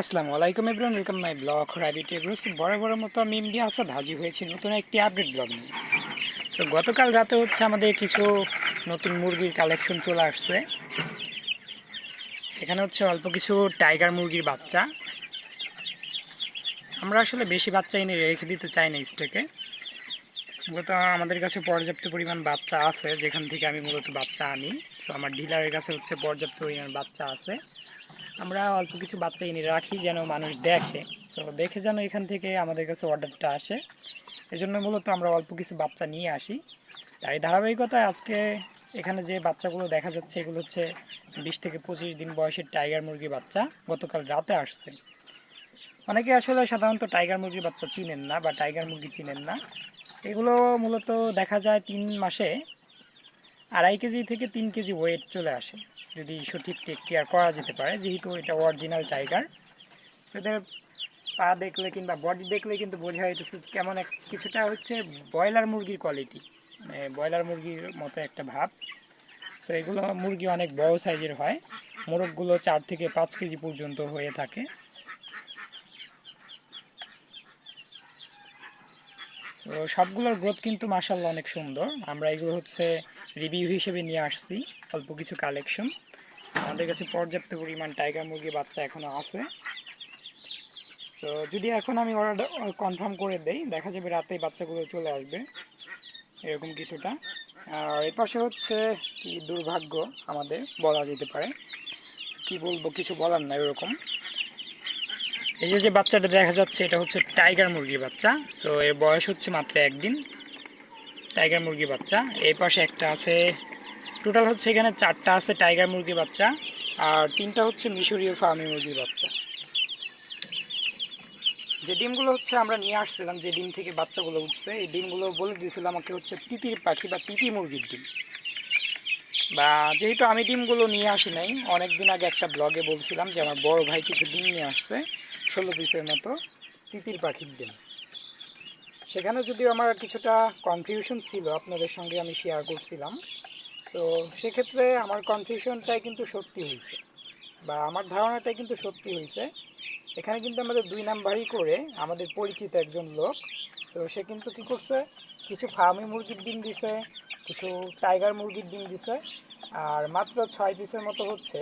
আসসালামু আলাইকুম everyone welcome my blog rabbit agros বড় বড় মতো আমি এমডি আসাদ হাজির হয়েছি নতুন একটি আপডেট ব্লগ নিয়ে। সো গতকাল রাতে হচ্ছে আমাদের কিছু নতুন মুরগির কালেকশন চলে আসছে। এখানে হচ্ছে অল্প কিছু টাইগার মুরগির বাচ্চা। আমরা আসলে বেশি বাচ্চা এনে রেখে দিতে চাই না স্টকে মূলত আমাদের কাছে পর্যাপ্ত পরিমাণ বাচ্চা আছে, যেখান থেকে আমি মূলত বাচ্চা আনি। সো আমার ডিলারের কাছে হচ্ছে পর্যাপ্ত পরিমাণ বাচ্চা আছে। আমরা অল্প কিছু বাচ্চা এনে রাখি যেন মানুষ দেখে। সো দেখে যেন এখান থেকে আমাদের কাছে অর্ডারটা আসে। এজন্য মূলত আমরা অল্প কিছু বাচ্চা নিয়ে আসি। তাই ধারাবাহিকতায় আজকে এখানে যে বাচ্চাগুলো দেখা যাচ্ছে, এগুলো হচ্ছে বিশ থেকে পঁচিশ দিন বয়সের টাইগার মুরগি বাচ্চা গতকাল রাতে আসছে। অনেকে আসলে সাধারণত টাইগার মুরগির বাচ্চা চিনেন না বা টাইগার মুরগি চিনেন না। এগুলো মূলত দেখা যায় তিন মাসে আড়াই কেজি থেকে তিন কেজি ওয়েট চলে আসে। যদি সঠিক টেক কেয়ার করা যেতে পারে, যেহেতু এটা অরিজিনাল টাইগার সেদের পা দেখলে কিংবা বডি দেখলে কিন্তু বোঝা যাইতেছে কেমন এক কিছুটা হচ্ছে ব্রয়লার মুরগির কোয়ালিটি মানে ব্রয়লার মুরগির মতো একটা ভাব। সো এগুলো মুরগি অনেক বড় সাইজের হয়। মোরগগুলো চার থেকে পাঁচ কেজি পর্যন্ত হয়ে থাকে। তো সবগুলোর গ্রোথ কিন্তু মাসাল্লাহ অনেক সুন্দর। আমরা এগুলো হচ্ছে রিভিউ হিসেবে নিয়ে আসছি, অল্প কিছু কালেকশন আমাদের কাছে পর্যাপ্ত পরিমাণ টাইগার মুরগি বাচ্চা এখনও আছে। তো যদি এখন আমি অর্ডার কনফার্ম করে দেই, দেখা যাবে রাতেই বাচ্চাগুলো চলে আসবে, এরকম কিছুটা। আর এ পাশে হচ্ছে কি দুর্ভাগ্য আমাদের, বলা যেতে পারে। কি বলব, কিছু বলার না এরকম এই যে বাচ্চাটা দেখা যাচ্ছে, এটা হচ্ছে টাইগার মুরগির বাচ্চা। তো এর বয়স হচ্ছে মাত্র একদিন। টাইগার মুরগির বাচ্চা। এই পাশে একটা আছে। টোটাল হচ্ছে এখানে চারটা আছে টাইগার মুরগির বাচ্চা। আর তিনটা হচ্ছে মিশরীয় ফার্মি মুরগির বাচ্চা। যে ডিমগুলো হচ্ছে আমরা নিয়ে আসছিলাম, যে ডিম থেকে বাচ্চাগুলো উঠছে, এই ডিমগুলো বলে দিয়েছিল আমাকে হচ্ছে তিতির পাখি বা তিতি মুরগির ডিম। বা যেহেতু আমি ডিমগুলো নিয়ে আসি নাই অনেক দিন আগে একটা ব্লগে বলছিলাম যে আমার বড় ভাই কিছু ডিম নিয়ে আসছে। ষোলো পিসের মতো তিতির পাখির ডিম। সেখানে যদিও আমার কিছুটা কনফিউশন ছিল, আপনাদের সঙ্গে আমি শেয়ার করছিলাম। তো সেক্ষেত্রে আমার কনফিউশনটাই কিন্তু সত্যি হয়েছে বা আমার ধারণাটাই কিন্তু সত্যি হয়েছে। এখানে কিন্তু আমাদের দুই নাম্বারই করে আমাদের পরিচিত একজন লোক। তো সে কিন্তু কী করছে, কিছু ফার্মি মুরগির ডিম দিছে, কিছু টাইগার মুরগির ডিম দিছে। আর মাত্র ছয় পিসের মতো হচ্ছে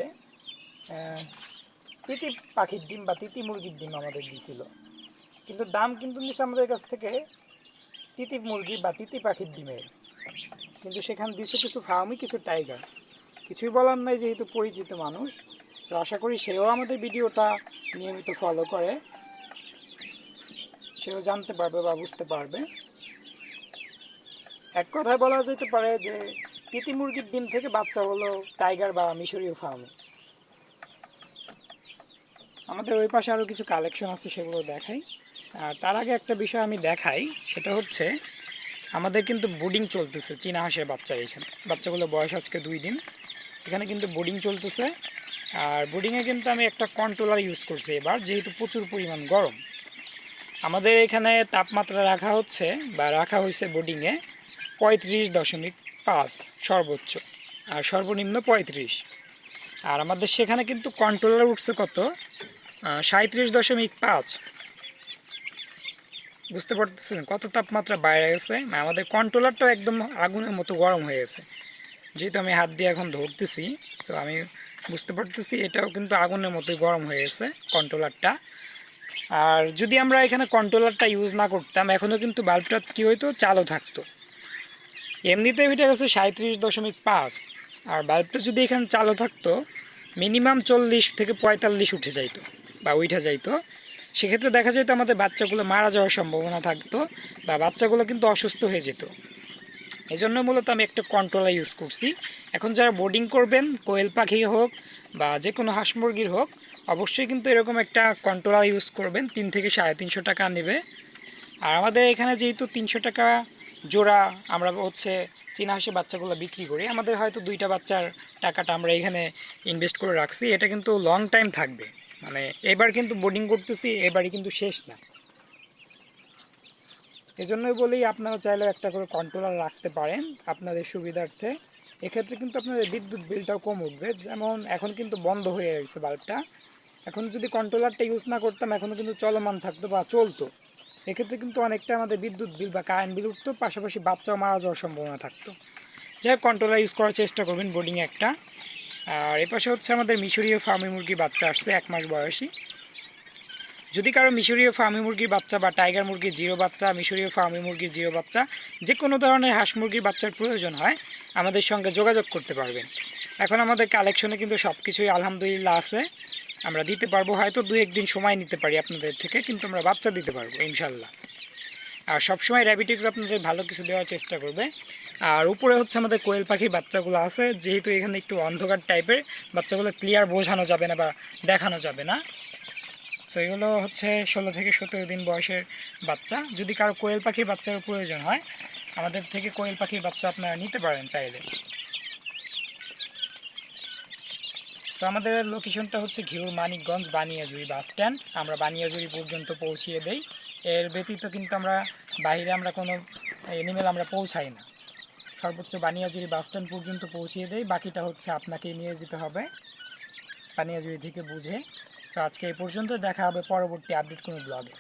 তিতি পাখির ডিম বা তিতি মুরগির ডিম আমাদের দিছিল। কিন্তু দাম কিন্তু নিচ্ছে আমাদের কাছ থেকে তিতি মুরগি বা তিতি পাখির ডিমের। কিন্তু সেখানে দিচ্ছে কিছু ফার্মি, কিছু টাইগার। কিছুই বলার নাই যেহেতু পরিচিত মানুষ। তো আশা করি সেও আমাদের ভিডিওটা নিয়মিত ফলো করে। সেও জানতে পারবে বা বুঝতে পারবে। এক কথায় বলা যেতে পারে যে তিতি মুরগির ডিম থেকে বাচ্চা হলো টাইগার বা মিশরীয় ফার্মে। আমাদের ওই পাশে আরও কিছু কালেকশন আছে, সেগুলো দেখাই। আর তার আগে একটা বিষয় আমি দেখাই, সেটা হচ্ছে, আমাদের কিন্তু বোর্ডিং চলতেছে, চীনা হাঁসের বাচ্চা এখানে বাচ্চাগুলো বয়স আজকে দুই দিন। এখানে কিন্তু বোর্ডিং চলতেছে। আর বোর্ডিংয়ে কিন্তু আমি একটা কন্ট্রোলার ইউজ করছি এবার, যেহেতু প্রচুর পরিমাণ গরম। আমাদের এখানে তাপমাত্রা রাখা হচ্ছে, বা রাখা হয়েছে বোর্ডিংয়ে পঁয়ত্রিশ দশমিক পাঁচ সর্বোচ্চ, আর সর্বনিম্ন পঁয়ত্রিশ। আর আমাদের সেখানে কিন্তু কন্ট্রোলার উঠছে কত? সাঁত্রিশ দশমিক পাঁচ। বুঝতে পারতেছেন কত তাপমাত্রা বাইরে গেছে? মানে আমাদের কন্ট্রোলারটাও একদম আগুনের মতো গরম হয়ে গেছে। যেহেতু আমি হাত দিয়ে এখন ধরতেছি, তো আমি বুঝতে পারতেছি এটাও কিন্তু আগুনের মতোই গরম হয়ে গেছে কন্ট্রোলারটা আর যদি আমরা এখানে কন্ট্রোলারটা ইউজ না করতাম, এখনও কিন্তু বাল্বটা কী হইতো? চালু থাকতো। এমনিতে এটা হচ্ছে সাঁত্রিশ দশমিক পাঁচ। আর বাল্বটা যদি এখানে চালু থাকতো মিনিমাম চল্লিশ থেকে পঁয়তাল্লিশ উঠে যাইতো। বা উঠে যাইতো, সেক্ষেত্রে দেখা যেত আমাদের বাচ্চাগুলো মারা যাওয়ার সম্ভাবনা থাকতো বা বাচ্চাগুলো কিন্তু অসুস্থ হয়ে যেত। এই জন্য মূলত আমি একটা কন্ট্রোলার ইউজ করছি। এখন যারা বোর্ডিং করবেন, কোয়েল পাখি হোক বা যে কোনো হাঁস মুরগির হোক, অবশ্যই কিন্তু এরকম একটা কন্ট্রোলার ইউজ করবেন, তিন থেকে সাড়ে তিনশো টাকা নেবে। আর আমাদের এখানে যেহেতু তিনশো টাকা জোড়া আমরা হচ্ছে চীনা হাঁসের বাচ্চাগুলো বিক্রি করি, আমাদের হয়তো দুইটা বাচ্চার টাকাটা আমরা এখানে ইনভেস্ট করে রাখছি, এটা কিন্তু লং টাইম থাকবে। মানে এবার কিন্তু বোর্ডিং করতেছি, এবারই কিন্তু শেষ না। এজন্যই বলেই আপনারা চাইলে একটা করে কন্ট্রোলার রাখতে পারেন আপনাদের সুবিধার্থে। এক্ষেত্রে কিন্তু আপনাদের বিদ্যুৎ বিলটাও কম উঠবে, যেমন এখন কিন্তু বন্ধ হয়ে গেছে বাল্বটা এখন যদি কন্ট্রোলারটা ইউজ না করতাম এখনও কিন্তু চলমান থাকতো বা চলতো। এক্ষেত্রে কিন্তু অনেকটা আমাদের বিদ্যুৎ বিল বা কারেন্ট বিল উঠতো, পাশাপাশি বাচ্চাও মারা যাওয়ার সম্ভাবনা থাকতো। যাই হোক কন্ট্রোলার ইউজ করার চেষ্টা করবেন বোর্ডিংয়ে একটা। আর এপাশে হচ্ছে আমাদের মিশরীয় ফার্মি মুরগি বাচ্চা আসছে, এক মাস বয়সী। যদি কারও মিশরীয় ফার্মি মুরগির বাচ্চা বা টাইগার মুরগির জিরো বাচ্চা, মিশরীয় ফার্মি মুরগির জিরো বাচ্চা, যে কোনো ধরনের হাঁস মুরগির বাচ্চার প্রয়োজন হয়, আমাদের সঙ্গে যোগাযোগ করতে পারবেন। এখন আমাদের কালেকশনে কিন্তু সব কিছুই আলহামদুলিল্লাহ আছে। আমরা দিতে পারব, হয়তো দু একদিন সময় নিতে পারি আপনাদের থেকে, কিন্তু আমরা বাচ্চা দিতে পারব ইনশাল্লাহ আর সবসময় র্যাবিটিগুলো আপনাদের ভালো কিছু দেওয়ার চেষ্টা করবে। আর উপরে হচ্ছে আমাদের কোয়েল পাখির বাচ্চাগুলো আছে, যেহেতু এখানে একটু অন্ধকার টাইপের বাচ্চাগুলো ক্লিয়ার বোঝানো যাবে না বা দেখানো যাবে না। সো এগুলো হচ্ছে ষোলো থেকে সতেরো দিন বয়সের বাচ্চা। যদি কারও কোয়েল পাখির বাচ্চার প্রয়োজন হয়, আমাদের থেকে কোয়েল পাখির বাচ্চা আপনারা নিতে পারেন চাইলে। সো আমাদের লোকেশনটা হচ্ছে ঘিউর মানিকগঞ্জ বানিয়াজুরি বাস স্ট্যান্ড আমরা বানিয়াজুরি পর্যন্ত পৌঁছিয়ে দেই। এর ব্যতীত কিন্তু আমরা বাইরে আমরা কোনো এনিমেল আমরা পৌঁছাই না। সর্বোচ্চ বানিয়াজুরি বাস স্ট্যান্ড পর্যন্ত পৌঁছিয়ে দেয় বাকিটা হচ্ছে আপনাকেই নিয়ে যেতে হবে। বানিয়াজুরি থেকে বুঝে। সো আজকে এই পর্যন্ত দেখা হবে পরবর্তী আপডেট কোনো ব্লগে